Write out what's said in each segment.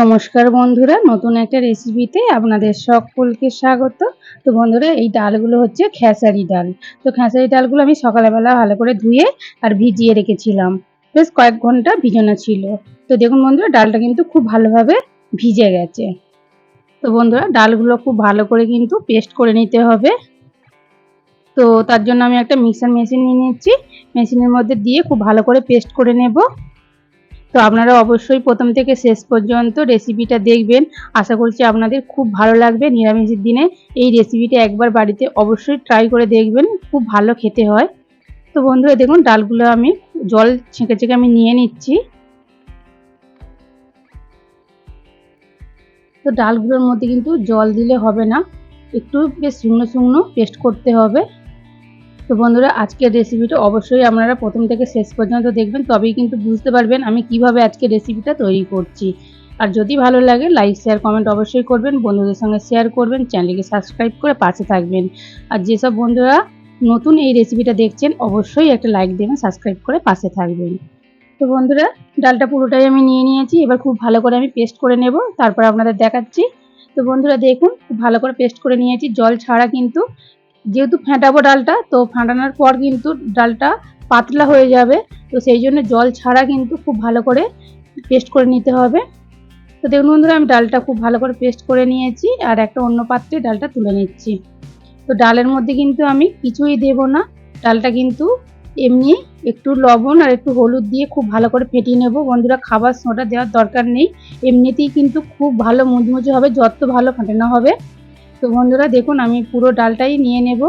নমস্কার বন্ধুরা, নতুন একটা রেসিপিতে আপনাদের সকলকে স্বাগত। তো বন্ধুরা, এই ডালগুলো হচ্ছে খেসারি ডাল। তো খেসারি ডালগুলো আমি সকালবেলা ভালো করে ধুয়ে আর ভিজিয়ে রেখেছিলাম। বেশ কয়েক ঘণ্টা ভিজানো ছিল। তো দেখুন বন্ধুরা, ডালটা কিন্তু খুব ভালোভাবে ভিজে গেছে। তো বন্ধুরা, ডালগুলো খুব ভালো করে কিন্তু পেস্ট করে নিতে হবে। তো তার জন্য আমি একটা মিক্সার মেশিন নিয়ে নিচ্ছি। মেশিনের মধ্যে দিয়ে খুব ভালো করে পেস্ট করে নেব। তো আপনারা অবশ্যই প্রথম থেকে শেষ পর্যন্ত রেসিপিটা দেখবেন। আশা করছি আপনাদের খুব ভালো লাগবে। নিরামিষের দিনে এই রেসিপিটা একবার বাড়িতে অবশ্যই ট্রাই করে দেখবেন। খুব ভালো খেতে হয়। তো বন্ধুরা, দেখুন, ডালগুলো আমি জল ছেঁকে ছেঁকে আমি নিয়ে নিচ্ছি। তো ডালগুলোর মধ্যে কিন্তু জল দিলে হবে না। একটু বেশ শুকনো শুকনো পেস্ট করতে হবে। তো বন্ধুরা, আজকের রেসিপিটা অবশ্যই আপনারা প্রথম থেকে শেষ পর্যন্ত দেখবেন, তবেই কিন্তু বুঝতে পারবেন আমি কীভাবে আজকে রেসিপিটা তৈরি করছি। আর যদি ভালো লাগে লাইক শেয়ার কমেন্ট অবশ্যই করবেন, বন্ধুদের সঙ্গে শেয়ার করবেন চ্যানেলকে সাবস্ক্রাইব করে পাশে থাকবেন। আর যেসব বন্ধুরা নতুন এই রেসিপিটা দেখছেন, অবশ্যই একটা লাইক দেবেন সাবস্ক্রাইব করে পাশে থাকবেন। তো বন্ধুরা, ডালটা পুরোটাই আমি নিয়ে নিয়েছি, এবার খুব ভালো করে আমি পেস্ট করে নেব, তারপর আপনাদের দেখাচ্ছি। তো বন্ধুরা, দেখুন, খুব ভালো করে পেস্ট করে নিয়েছি, জল ছাড়া কিন্তু যেহেতু ফেটাবো ডালটা, তো ফাটানোর পর কিন্তু ডালটা পাতলা হয়ে যাবে। তো সেই জন্য জল ছাড়া কিন্তু খুব ভালো করে পেস্ট করে নিতে হবে। তো দেখুন বন্ধুরা, আমি ডালটা খুব ভালো করে পেস্ট করে নিয়েছি আর একটা অন্য পাত্রে ডালটা তুলে নিচ্ছি। তো ডালের মধ্যে কিন্তু আমি কিছুই দেব না। ডালটা কিন্তু এমনি একটু লবণ আর একটু হলুদ দিয়ে খুব ভালো করে ফেটিয়ে নেব। বন্ধুরা, খাবার সোঁটা দেওয়ার দরকার নেই। এমনিতেই কিন্তু খুব ভালো মুচমুচে হবে, যত ভালো ফাটানো হবে। তো বন্ধুরা দেখুন, আমি পুরো ডালটাই নিয়ে নেব।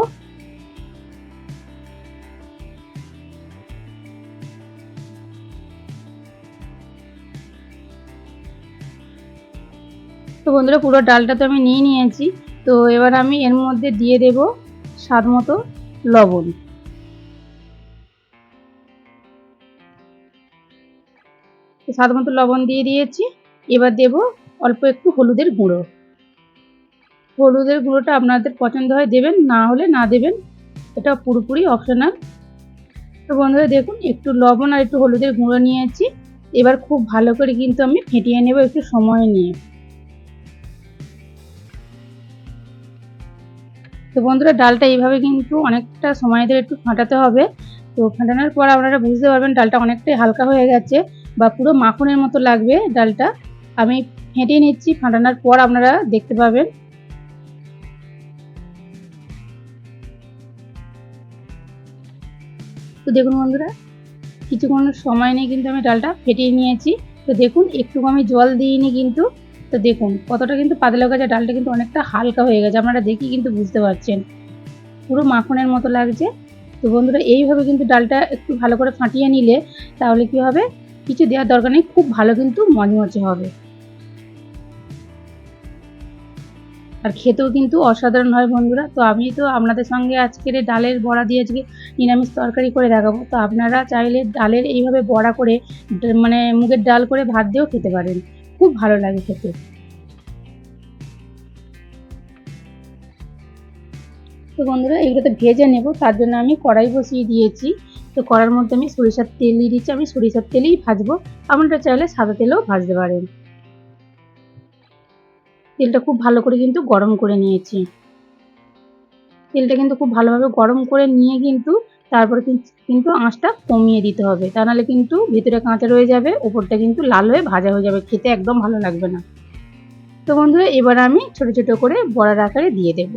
তো বন্ধুরা পুরো ডালটা তো আমি নিয়ে নিয়েছি। তো এবার আমি এর মধ্যে দিয়ে দেব স্বাদ মতো লবণ। স্বাদ মতো লবণ দিয়ে দিয়েছি। এবার দেব অল্প একটু হলুদের গুঁড়ো। হলুদের গুঁড়োটা আপনাদের পছন্দ হয় দেবেন, না হলে না দেবেন, এটা পুরোপুরি অপশনাল তো বন্ধুরা দেখুন, একটু লবণ আর একটু হলুদের গুঁড়ো নিয়েছি। এবার খুব ভালো করে কিন্তু আমি ফেটিয়ে নেব একটু সময় নিয়ে। তো বন্ধুরা ডালটা এইভাবে কিন্তু অনেকটা সময় ধরে একটু ফাটাতে হবে। তো ফাটানোর পর আপনারা বুঝতে পারবেন ডালটা অনেকটাই হালকা হয়ে গেছে বা পুরো মাখনের মতো লাগবে ডালটা। আমি ফেটিয়ে নিচ্ছি, ফাটানোর পর আপনারা দেখতে পাবেন। তো দেখুন বন্ধুরা, কিছুক্ষণ সময় নিয়ে কিন্তু আমি ডালটা ফেটিয়ে নিয়েছি। তো দেখুন, একটু আমি জল দিইনি কিন্তু। তো দেখুন, কতটা কিন্তু পাতলা গেছে, ডালটা কিন্তু অনেকটা হালকা হয়ে গেছে। আপনারা দেখি কিন্তু বুঝতে পারছেন। পুরো মাখনের মতো লাগছে। তো বন্ধুরা, এইভাবে কিন্তু ডালটা একটু ভালো করে ফাটিয়ে নিলে তাহলে কি হবে? কিছু দেওয়ার দরকার নেই, খুব ভালো কিন্তু মচমচে হবে। আর খেতেও কিন্তু অসাধারণ হয় বন্ধুরা। তো আমি তো আপনাদের সঙ্গে আজকের ডালের বড়া দিয়ে আজকে নিরামিষ তরকারি করে দেখাবো। তো আপনারা চাইলে ডালের এইভাবে বড়া করে মানে মুগের ডাল করে ভাত দিয়েও খেতে পারেন। খুব ভালো লাগে খেতে। তো বন্ধুরা এগুলোতে ভেজে নেব, তার জন্য আমি কড়াই বসিয়ে দিয়েছি। তো কড়ার মধ্যে আমি সরিষার তেল দিয়ে দিচ্ছি। আমি সরিষার তেলেই ভাজবো। আপনারা চাইলে সাদা তেলেও ভাজতে পারেন। তেলটা খুব ভালো করে কিন্তু গরম করে নিয়েছি। তেলটা কিন্তু খুব ভালোভাবে গরম করে নিয়ে কিন্তু তারপরে কিন্তু আঁচটা কমিয়ে দিতে হবে। তা নাহলে কিন্তু ভিতরে কাঁচা রয়ে যাবে, ওপরটা কিন্তু লাল হয়ে ভাজা হয়ে যাবে। খেতে একদম ভালো লাগবে না। তো বন্ধুরা, এবার আমি ছোট ছোট করে বড়ার আকারে দিয়ে দেব।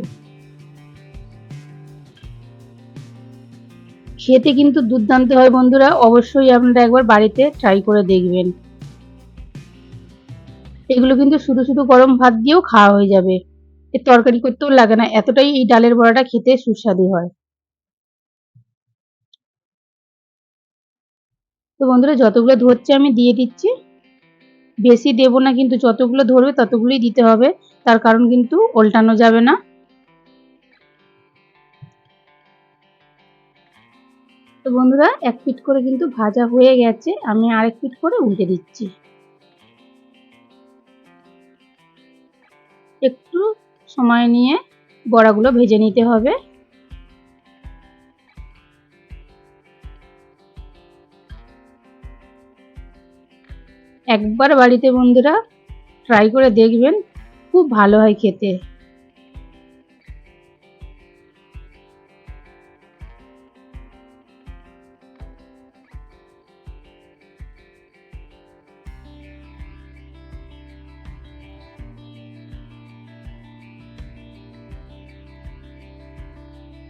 খেতে কিন্তু দুর্দান্ত হয় বন্ধুরা। অবশ্যই আপনারা একবার বাড়িতে ট্রাই করে দেখবেন। এগুলো কিন্তু শুধু শুধু গরম ভাত দিয়েও খাওয়া হয়ে যাবে। এর তরকারি করতেও লাগে না, এতটাই এই ডালের বড়াটা খেতে সুস্বাদু হয়। তো বন্ধুরা, যতগুলো ধরছে আমি দিয়ে দিচ্ছি। বেশি দেব না কিন্তু যতগুলো ধরবে ততগুলোই দিতে হবে, তার কারণ কিন্তু উল্টানো যাবে না। তো বন্ধুরা, এক পিট করে কিন্তু ভাজা হয়ে গেছে, আমি আরেক পিট করে উল্টে দিচ্ছি। একটু সময় নিয়ে বড়াগুলো ভেজে নিতে হবে। একবার বাড়িতে বন্ধুরা ট্রাই করে দেখবেন, খুব ভালো হয় খেতে।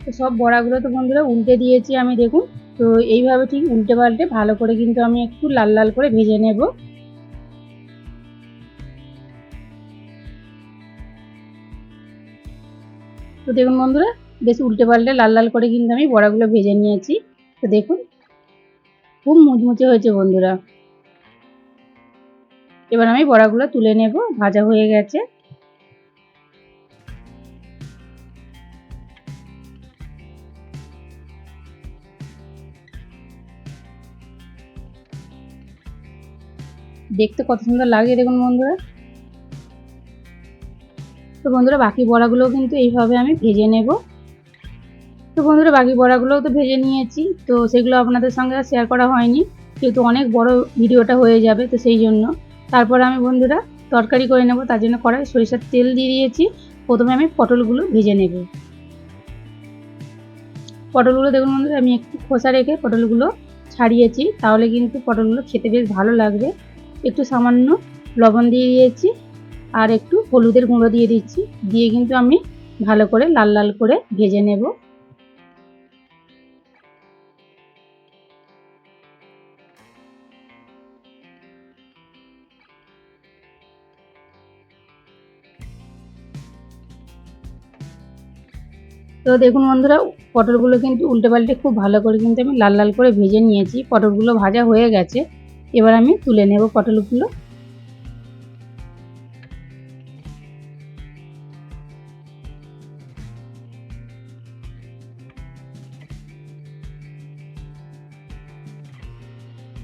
তো সব বড়াগুলো তো বন্ধুরা উল্টে দিয়েছি আমি, দেখুন। তো এইভাবে ঠিক উল্টে পাল্টে ভালো করে কিন্তু আমি একটু লাল লাল করে ভেজে নেব। তো দেখুন বন্ধুরা, বেশ উল্টে পাল্টে লাল লাল করে কিন্তু আমি বড়াগুলো ভেজে নিয়েছি। তো দেখুন, খুব মুচমুচে হয়েছে বন্ধুরা। এবার আমি বড়াগুলো তুলে নেব, ভাজা হয়ে গেছে। দেখতে কত সুন্দর লাগে দেখুন বন্ধুরা। তো বন্ধুরা, বাকি বড়াগুলোও কিন্তু এইভাবে আমি ভেজে নেব। তো বন্ধুরা, বাকি বড়াগুলোও তো ভেজে নিয়েছি, তো সেগুলো আপনাদের সঙ্গে শেয়ার করা হয়নি। যেহেতু অনেক বড় ভিডিওটা হয়ে যাবে, তো সেই জন্য। তারপর আমি বন্ধুরা, তরকারি করে নেব, তার জন্য কড়াই সরিষার তেল দিয়ে দিয়েছি। প্রথমে আমি পটলগুলো ভেজে নেব। পটলগুলো দেখুন বন্ধুরা, আমি একটু খোসা রেখে পটলগুলো ছাড়িয়েছি, তাহলে কিন্তু পটলগুলো খেতে বেশ ভালো লাগবে। একটু সামান্য লবণ দিয়ে দিয়েছি আর একটু হলুদের গুঁড়ো দিয়ে দিচ্ছি। দিয়ে কিন্তু আমি ভালো করে লাল লাল করে ভেজে নেব। তো দেখুন বন্ধুরা, পটলগুলো কিন্তু উল্টে পাল্টে খুব ভালো করে কিন্তু আমি লাল লাল করে ভেজে নিয়েছি। পটলগুলো ভাজা হয়ে গেছে। এবার আমি তুলে নেব পটলগুলো।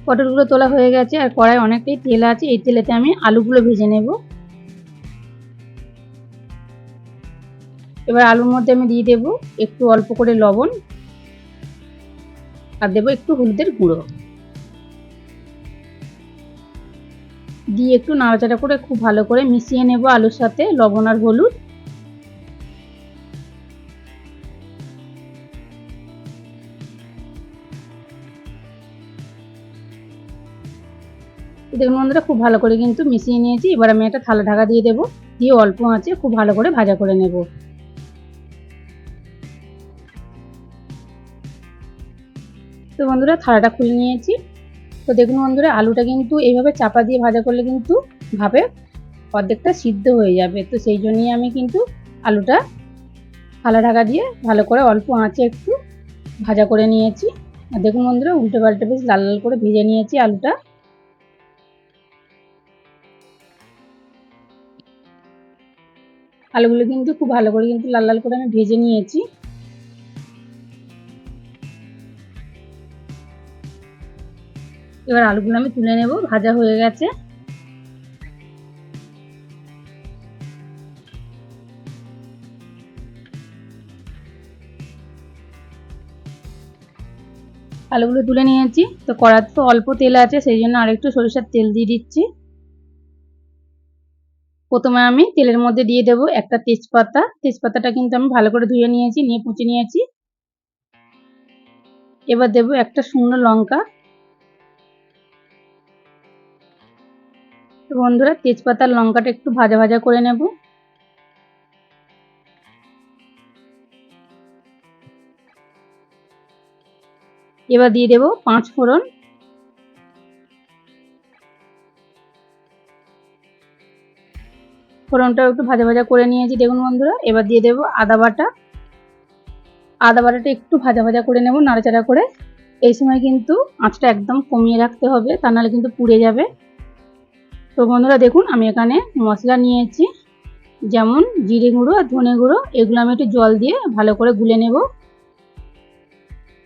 পটলগুলো তোলা হয়ে গেছে আর কড়াই অনেকটাই তেল আছে, এই তেলেতে আমি আলুগুলো ভেজে নেব। এবার আলুর মধ্যে আমি দিয়ে দেব একটু অল্প করে লবণ আর দেবো একটু হলুদের গুঁড়ো। দিয়ে একটু নাড়াচাড়া করে খুব ভালো করে মিশিয়ে নেব আলুর সাথে, লবণ আর হলুদ। দেখুন বন্ধুরা, খুব ভালো করে কিন্তু মিশিয়ে নিয়েছি। এবার আমি একটা থালা ঢাকা দিয়ে দেবো। দিয়ে অল্প আঁচে খুব ভালো করে ভাজা করে নেব। তো বন্ধুরা, থালাটা খুলে নিয়েছি। তো দেখুন বন্ধুরা, আলুটা কিন্তু এইভাবে চাপা দিয়ে ভাজা করলে কিন্তু ভাবে অর্ধেকটা সিদ্ধ হয়ে যাবে। তো সেই জন্যই আমি কিন্তু আলুটা থালা ঢাকা দিয়ে ভালো করে অল্প আঁচে একটু ভাজা করে নিয়েছি। আর দেখুন বন্ধুরা, উল্টে পাল্টে বেশ লাল লাল করে ভেজে নিয়েছি আলুটা। আলুগুলো কিন্তু খুব ভালো করে কিন্তু লাল লাল করে আমি ভেজে নিয়েছি। এবার আলুগুলো আমি তুলে নেব, ভাজা হয়ে গেছে। আলুগুলো তুলে নিয়েছি, তো কড়াতে তো অল্প তেল আছে, সেই জন্য আরেকটু সরিষার তেল দিয়ে দিচ্ছি। প্রথমে আমি তেলের মধ্যে দিয়ে দেব একটা তেজপাতা, তেজপাতাটা কিন্তু আমি ভালো করে ধুয়ে নিয়েছি, নিয়ে কুচে নিয়েছি। এবার দেব একটা শুকনো লঙ্কা বন্ধুরা, তেজপাতার লঙ্কাটা একটু ভাজা ভাজা করে নেব। এবার দিয়ে দেব পাঁচ ফোড়ন। ফোড়নটাও একটু ভাজা ভাজা করে নিয়েছি, দেখুন বন্ধুরা, এবার দিয়ে দেব আদা বাটা। আদা বাটাটা একটু ভাজা ভাজা করে নেব, নাড়াচাড়া করে। এই সময় কিন্তু আঁচটা একদম কমিয়ে রাখতে হবে, তা নাহলে কিন্তু পুড়ে যাবে। তো বন্ধুরা দেখুন, আমি এখানে মশলা নিয়েছি। যেমন জিরে গুঁড়ো আর ধনে গুঁড়ো, এগুলো আমি একটু জল দিয়ে ভালো করে গুলে নেব।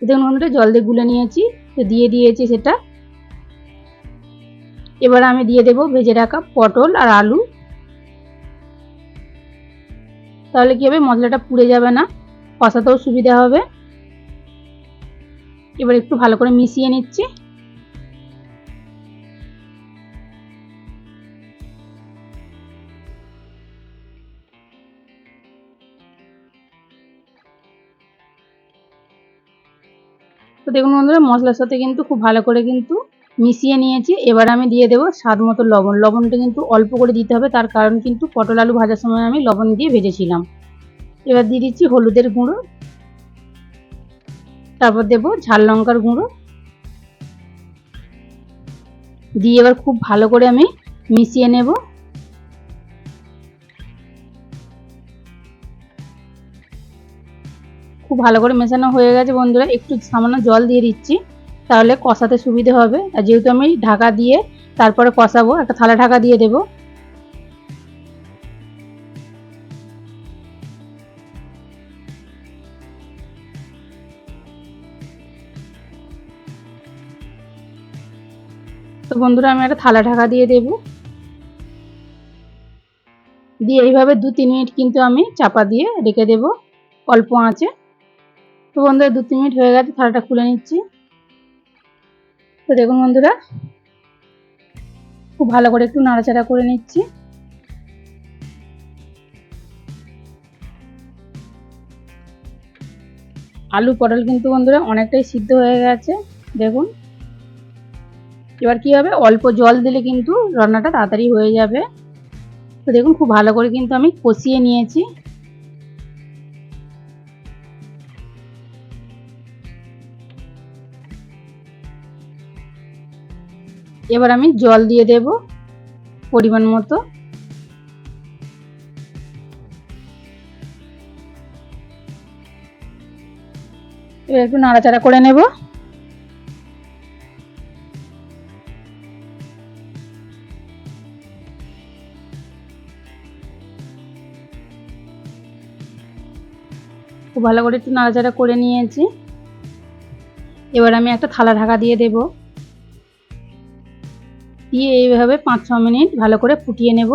দেখুন বন্ধুরা, জল দিয়ে গুলে নিয়েছি, তো দিয়ে দিয়েছি সেটা। এবার আমি দিয়ে দেব ভেজে রাখা পটল আর আলু। তাহলে কি হবে, মশলাটা পুড়ে যাবে না, কষাতেও সুবিধা হবে। এবার একটু ভালো করে মিশিয়ে নিচ্ছি। তো দেখুন বন্ধুরা, মশলার সাথে কিন্তু খুব ভালো করে কিন্তু মিশিয়ে নিয়েছি। এবার আমি দিয়ে দেবো স্বাদ মতো লবণ। লবণটা কিন্তু অল্প করে দিতে হবে, তার কারণ কিন্তু পটল আলু ভাজার সময় আমি লবণ দিয়ে ভেজেছিলাম। এবার দিয়ে দিচ্ছি হলুদের গুঁড়ো। তারপর দেবো ঝাল লঙ্কার গুঁড়ো। দিয়ে এবার খুব ভালো করে আমি মিশিয়ে নেব। খুব ভালো করে মেশানো হয়ে গেছে বন্ধুরা। একটু সামান্য জল দিয়ে দিচ্ছি, তাহলে কষাতে সুবিধে হবে। আর যেহেতু আমি ঢাকা দিয়ে তারপরে কষাবো, একটা থালা ঢাকা দিয়ে দেবো। তো বন্ধুরা, আমি একটা থালা ঢাকা দিয়ে দেব। দিয়ে এইভাবে দু তিন মিনিট কিন্তু আমি চাপা দিয়ে রেখে দেব অল্প আঁচে। তো বন্ধুরা দু, তিন মিনিট হয়ে গেছে, থালাটা খুলে নিচ্ছি। তো দেখুন বন্ধুরা, খুব ভালো করে একটু নাড়াচাড়া করে নিচ্ছি। আলু পটল কিন্তু বন্ধুরা অনেকটাই সিদ্ধ হয়ে গেছে, দেখুন। এবার কি হবে, অল্প জল দিলে কিন্তু রান্নাটা তাড়াতাড়ি হয়ে যাবে। তো দেখুন, খুব ভালো করে কিন্তু আমি কষিয়ে নিয়েছি। এবার আমি জল দিয়ে দেব পরিমাণ মতো। এবার একটু নাড়াচাড়া করে নেব। খুব ভালো করে একটু নাড়াচাড়া করে নিয়েছি। এবার আমি একটা থালা ঢাকা দিয়ে দেব। দিয়ে এইভাবে পাঁচ ছ মিনিট ভালো করে ফুটিয়ে নেব।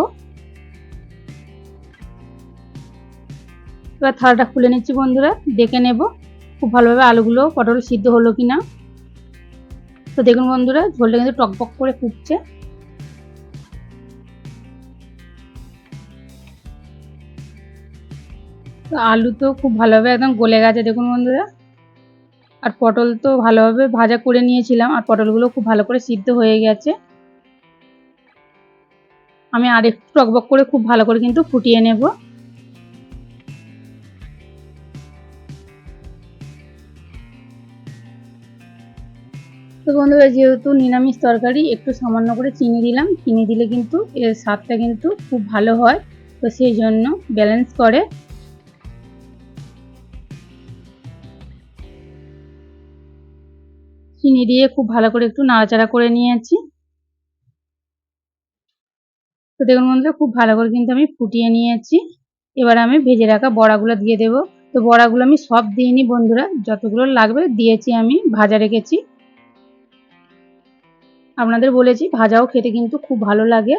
এবার থালাটা খুলে নিচ্ছি বন্ধুরা, দেখে নেব খুব ভালোভাবে আলুগুলো পটল সিদ্ধ হলো কি না তো দেখুন বন্ধুরা, ঝোলটা কিন্তু টকবক করে ফুটছে। আলু তো খুব ভালোভাবে একদম গলে গেছে, দেখুন বন্ধুরা। আর পটল তো ভালোভাবে ভাজা করে নিয়েছিলাম, আর পটলগুলো খুব ভালো করে সিদ্ধ হয়ে গেছে। আমি আর একটু টকবক করে খুব ভালো করে কিন্তু ফুটিয়ে নেব। তো বন্ধুরা, যেহেতু নিরামিষ তরকারি, একটু সামান্য করে চিনি দিলাম। চিনি দিলে কিন্তু এর স্বাদটা কিন্তু খুব ভালো হয়। তো সেই জন্য ব্যালেন্স করে চিনি দিয়ে খুব ভালো করে একটু নাড়াচাড়া করে নিয়েছি। তো দেখুন বন্ধুরা, খুব ভালো করে কিন্তু আমি ফুটিয়ে নিয়েছি। এবার আমি ভেজে রাখা বড়াগুলো দিয়ে দেব। তো বড়াগুলো আমি সব দিইনি বন্ধুরা, যতগুলো লাগবে দিয়েছি আমি, ভাজা রেখেছি। আপনাদের বলেছি ভাজাও খেতে কিন্তু খুব ভালো লাগে।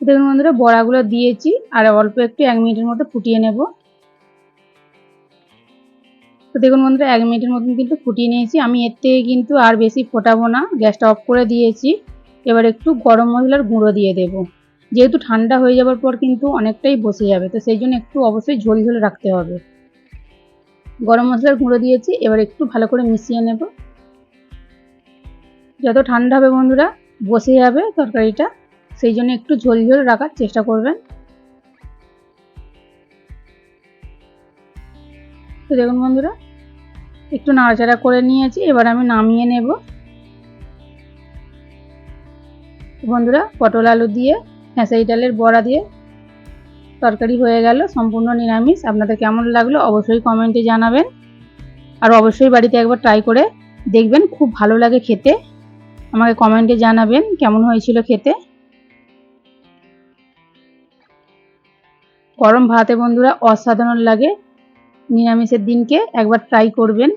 দেখুন বন্ধুরা, বড়াগুলো দিয়েছি, আর অল্প একটু এক মিনিটের মতো ফুটিয়ে নেব। তো দেখুন বন্ধুরা, এক মিনিটের মতন কিন্তু ফুটিয়ে নিয়েছি। আমি এর থেকে কিন্তু আর বেশি ফোটাবো না, গ্যাসটা অফ করে দিয়েছি। এবার একটু গরম মশলার গুঁড়ো দিয়ে দেব। যেহেতু ঠান্ডা হয়ে যাওয়ার পর কিন্তু অনেকটাই বসে যাবে, তো সেই জন্য একটু অবশ্যই ঝোল ঝোল রাখতে হবে। গরম মশলার গুঁড়ো দিয়েছি, এবার একটু ভালো করে মিশিয়ে নেব। যত ঠান্ডা হবে বন্ধুরা, বসে যাবে তরকারিটা, সেই জন্য একটু ঝোল ঝোল রাখার চেষ্টা করবেন। তো দেখুন বন্ধুরা, একটু নাড়াচাড়া করে নিয়েছি, এবার আমি নামিয়ে নেব। বন্ধুরা, পটল আলু দিয়ে, খেসারি ডালের বড়া দিয়ে তরকারি হয়ে গেল, সম্পূর্ণ নিরামিষ। আপনাদের কেমন লাগল অবশ্যই কমেন্টে জানাবেন। আর অবশ্যই বাড়িতে একবার ট্রাই করে দেখবেন, খুব ভালো লাগে খেতে। আমাকে কমেন্টে জানাবেন কেমন হয়েছিল খেতে। গরম ভাতে বন্ধুরা, অসাধারণ লাগে। নিরামিষের দিনকে একবার ট্রাই করবেন।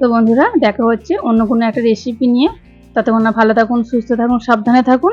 তো বন্ধুরা, দেখা হচ্ছে অন্য কোনো একটা রেসিপি নিয়ে। ততক্ষণ ভালো থাকুন, সুস্থ থাকুন, সাবধানে থাকুন।